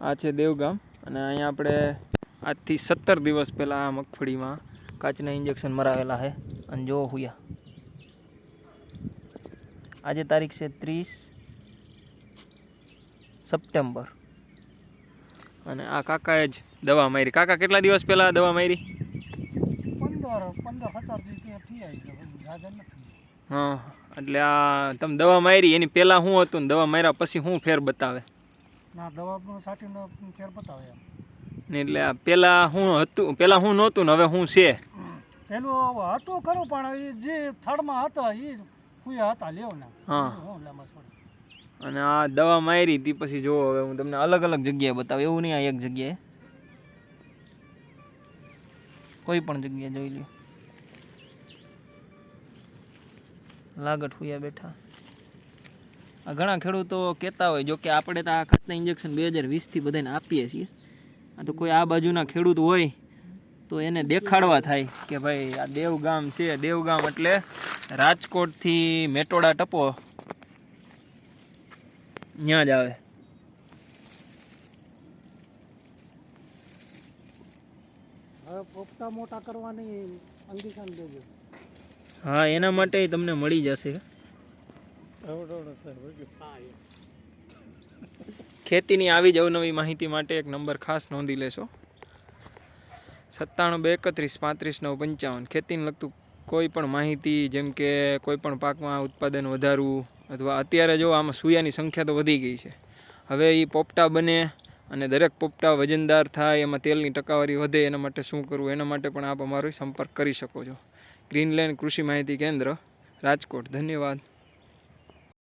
આ છે દેવગામ અને અહીંયા આપણે આજથી સત્તર દિવસ પહેલાં આ મગફળીમાં કાચના ઇન્જેક્શન મરાવેલા છે. અને જો હુયા. આજે તારીખ છે ત્રીસ સપ્ટેમ્બર. અને આ કાકાએ જ દવા મારી. કાકા કેટલા દિવસ પહેલાં દવા મારી? હા એટલે આ તમે દવા મારી એની પહેલાં શું હતું ને દવા માર્યા પછી શું ફેર બતાવે. ના દવા સાટીનો ફેર બતાવે એમ. એટલે આ પહેલાં શું હતું પહેલાં શું નહોતું ને હવે શું છે. પેલું હતું ખરું પણ એ જે થડમાં હતા એ હુયા હતા લેવ ને. હા. હું અને આ દવા મારી હતી પછી જો હવે હું તમને અલગ અલગ જગ્યાએ બતાવું. એવું નહીં આ એક જગ્યાએ. કોઈ પણ જગ્યાએ જોઈ લ્યો. લાગટ હુયા બેઠા. ઘણા ખેડૂતો કહેતા હોય જો કે આપણે તો આ ખાતના ઇન્જેક્શન બે હજાર વીસથી બધાને આપીએ છીએ. આ તો કોઈ આ બાજુના ખેડૂત હોય તો એને દેખાડવા થાય કે ભાઈ આ દેવગામ છે દેવગામ એટલે રાજકોટથી મેટોડા ટપો. ત્યાં જ આવે. હવે પોપટા મોટા કરવાની દેજો. હા એના માટે તમને મળી જશે. ખેતીની આવી જ અવનવી માહિતી માટે એક નંબર ખાસ નોંધી લેશો. સત્તાણું બે એકત્રીસ પાંત્રીસ નવ પંચાવન. ખેતીને લગતું કોઈ પણ માહિતી, જેમ કે કોઈ પણ પાકમાં ઉત્પાદન વધારવું, અથવા અત્યારે જો આમાં સૂયાની સંખ્યા તો વધી ગઈ છે. હવે એ પોપટા બને અને દરેક પોપટા વજનદાર થાય, એમાં તેલની ટકાવારી વધે, એના માટે શું કરવું, એના માટે પણ આપ અમારો સંપર્ક કરી શકો છો. ગ્રીનલેન્ડ કૃષિ માહિતી કેન્દ્ર, રાજકોટ. ધન્યવાદ.